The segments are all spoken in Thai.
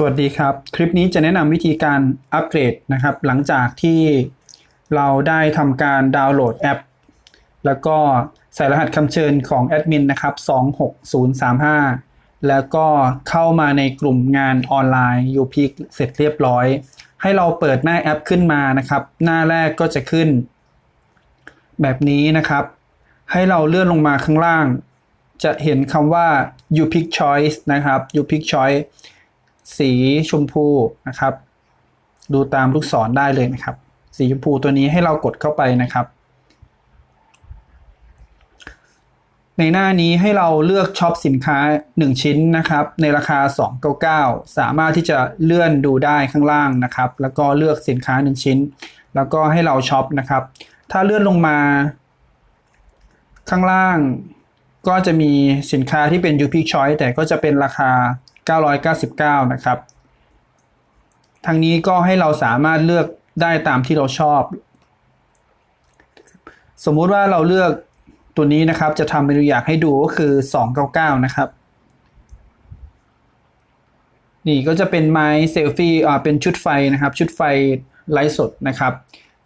สวัสดีครับ คลิปนี้จะแนะนำวิธีการอัปเกรดนะครับ หลังจากที่เราได้ทำการดาวน์โหลดแอป แล้วก็ใส่รหัสคำเชิญของแอดมินนะครับ 26035 แล้วก็เข้ามาในกลุ่มงานออนไลน์ u p เสร็จเรียบร้อย ให้เราเปิดหน้าแอปขึ้นมานะครับ หน้าแรกก็จะขึ้น แบบนี้นะครับ ให้เราเลื่อนลงมาข้างล่าง จะเห็นคำว่า UPick choice นะครับ UPick choice สีชมพูนะครับ ดูตามลูกศรได้เลยนะครับ สีชมพูตัวนี้ให้เรากดเข้าไปนะครับ ในหน้านี้ให้เราเลือกช็อปสินค้า 1 ชิ้นนะครับ ในราคา 299 สามารถที่จะเลื่อนดูได้ข้างล่างนะครับ แล้วก็เลือกสินค้า 1 ชิ้น แล้วก็ให้เราช็อปนะครับ ถ้าเลื่อนลงมา ข้างล่างก็จะมีสินค้าที่เป็น UP Choice แต่ก็จะเป็นราคา 999 นะครับ ทางนี้ก็ให้เราสามารถเลือกได้ตามที่เราชอบ สมมุติว่าเราเลือกตัวนี้นะครับ จะทำเมนูอยากให้ดูก็คือ 299 นะครับ นี่ก็จะเป็นไม้เซลฟี่อ่าเป็นชุดไฟนะครับ ชุดไฟไลฟ์สดนะครับ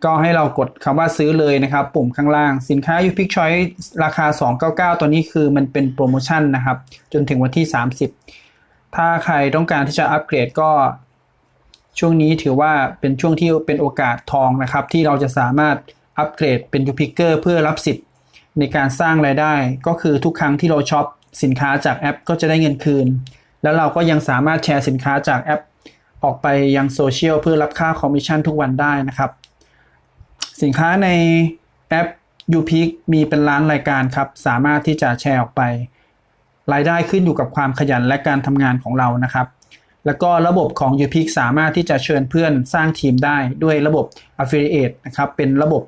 ก็ให้เรากดคำว่าซื้อเลยนะครับ ปุ่มข้างล่าง สินค้า u p i c Choice ราคา 299 ตัวนี้คือมันเป็นโปรโมชั่นนะครับ จนถึงวันที่ 30 ถ้าใครต้องการที่จะอัปเกรดก็ ช่วงนี้ถือว่าเป็นช่วงที่เป็นโอกาสทองนะครับ ที่เราจะสามารถอัปเกรดเป็น u p i c เกอร์เพื่อรับสิทธิ์ในการสร้างรายได้ ก็คือทุกครั้งที่เราช็อปสินค้าจากแอป ก็จะได้เงินคืน แล้วเราก็ยังสามารถแชร์สินค้าจากแอป ออกไปยังโซเชียลเพื่อรับค่าคอมมิชชั่นทุกวันได้นะครับ สินค้าในแอป u p i c มีเป็นล้านรายการครับ สามารถที่จะแชร์ออกไป รายได้ขึ้นอยู่กับความขยันและการทำงานของเรานะครับ แล้วก็ระบบของ u p i c สามารถที่จะเชิญเพื่อนสร้างทีมได้ด้วยระบบ Affiliate นะครับ เป็นระบบ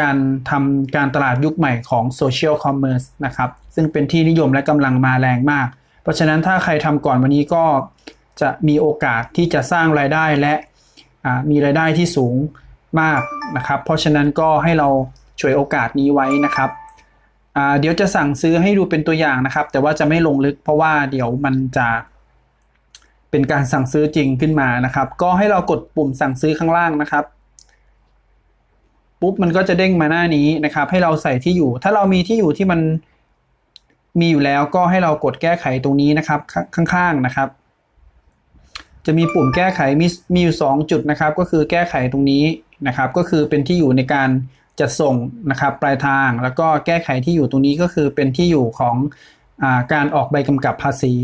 การทำการตลาดยุคใหม่ของ Social Commerce นะครับ ซึ่งเป็นที่นิยมและกำลังมาแรงมาก เพราะฉะนั้นถ้าใครทำก่อนวันนี้ก็จะมีโอกาสที่จะสร้างรายได้และมีรายได้ที่สูงมากนะครับ เพราะฉะนั้นก็ให้เราช่วยโอกาสนี้ไว้นะครับ เดี๋ยวจะสั่งซื้อให้ดูเป็นตัวอย่างนะครับ แต่ว่าจะไม่ลงลึกเพราะว่าเดี๋ยวมันจะเป็นการสั่งซื้อจริงขึ้นมานะครับ ก็ให้เรากดปุ่มสั่งซื้อข้างล่างนะครับ ปุ๊บมันก็จะเด้งมาหน้านี้นะครับ ให้เราใส่ที่อยู่ ถ้าเรามีที่อยู่ที่มันมีอยู่แล้วก็ให้เรากดแก้ไขตรงนี้นะครับข้างๆนะครับ จะมีปุ่มแก้ไขมีมีอยู่2จุดนะครับ ก็คือแก้ไขตรงนี้นะครับ ก็คือเป็นที่อยู่ในการ จัดส่งนะครับปลายทาง แล้วก็แก้ไขที่อยู่ตรงนี้ก็คือเป็นที่อยู่ของอการออกใบกำกับภาษี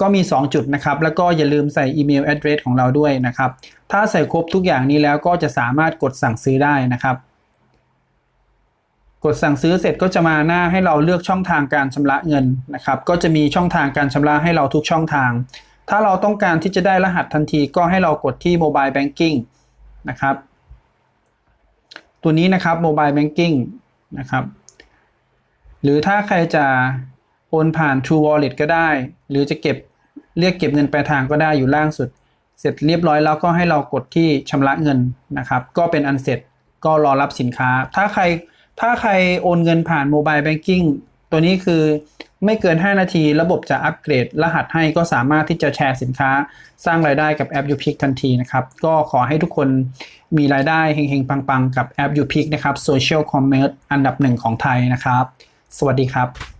ก็มี 2 จุดนะครับ แล้วก็อย่าลืมใส่อีเมล address ของเราด้วยนะครับ ถ้าใส่ครบทุกอย่างนี้แล้วก็จะสามารถกดสั่งซื้อได้นะครับ กดสั่งซื้อเสร็จก็จะมาหน้าให้เราเลือกช่องทางการชำระเงินนะครับ ก็จะมีช่องทางการชำระให้เราทุกช่องทาง ถ้าเราต้องการที่จะได้รหัสทันทีก็ให้เรากดที่ Mobile Banking นะครับ ตัวนี้นะครับ Mobile Banking นะครับ หรือถ้าใครจะโอนผ่าน True Wallet ก็ได้ หรือจะเก็บเรียกเก็บเงินปลายทางก็ได้อยู่ล่างสุด เสร็จเรียบร้อยแล้วก็ให้เรากดที่ชำระเงินนะครับ ก็เป็นอันเสร็จก็รอรับสินค้า ถ้าใครถ้าใครโอนเงินผ่าน Mobile Banking ตัวนี้คือ ไม่เกิน 5 นาที ระบบจะอัปเกรดรหัสให้ก็สามารถที่จะแชร์สินค้า สร้างรายได้กับแอป u p i c ทันทีนะครับ ก็ขอให้ทุกคนมีรายได้เฮงๆ ปังๆ กับแอป u p i c นะครับ Social Commerce อันดับหนึ่งของไทยนะครับ สวัสดีครับ